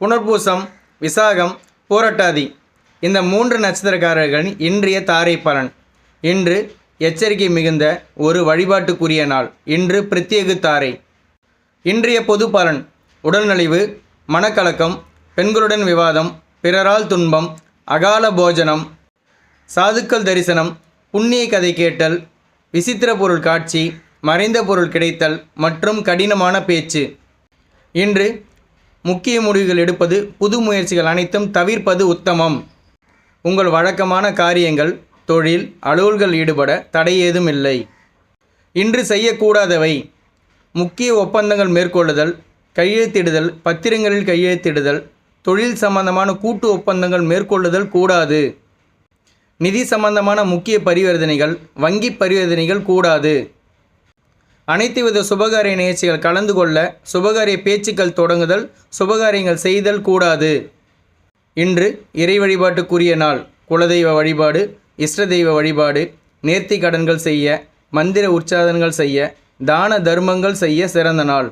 புனர்பூசம் விசாகம் பூரட்டாதி. இந்த மூன்று நட்சத்திரக்காரர்களின் இன்றைய தாரை பலன். இன்று எச்சரிக்கை மிகுந்த ஒரு வழிபாட்டுக்குரிய நாள். இன்று பிரத்யேக தாரை. இன்றைய பொது பலன். உடல்நலிவு மனக்கலக்கம் பெண்களுடன் விவாதம் பிறரால் துன்பம் அகால போஜனம் சாதுக்கள் தரிசனம் புண்ணிய கதை கேட்டல் விசித்திர பொருள் காட்சி மறைந்த பொருள் கிடைத்தல் மற்றும் கடினமான பேச்சு. இன்று முக்கிய முடிவுகள் எடுப்பது புது முயற்சிகள் அனைத்தும் தவிர்ப்பது உத்தமம். உங்கள் வழக்கமான காரியங்கள் தொழில் அலுவல்கள் ஈடுபட தடை ஏதும் இல்லை. இன்று செய்யக்கூடாதவை. முக்கிய ஒப்பந்தங்கள் மேற்கொள்ளுதல் கையெழுத்திடுதல் பத்திரங்களில் கையெழுத்திடுதல் தொழில் சம்பந்தமான கூட்டு ஒப்பந்தங்கள் மேற்கொள்ளுதல் கூடாது. நிதி சம்பந்தமான முக்கிய பரிவர்த்தனைகள் வங்கி பரிவர்த்தனைகள் கூடாது. அனைத்து வித சுபகாரிய நிகழ்ச்சிகள் கலந்து கொள்ள சுபகாரிய பேச்சுக்கள் தொடங்குதல் சுபகாரியங்கள் செய்தல் கூடாது. இன்று இறை வழிபாட்டுக்குரிய நாள். குலதெய்வ வழிபாடு இஷ்ட தெய்வ வழிபாடு நேர்த்தி கடன்கள் செய்ய மந்திர உற்சாதனங்கள் செய்ய தான தர்மங்கள் செய்ய சிறந்த நாள்.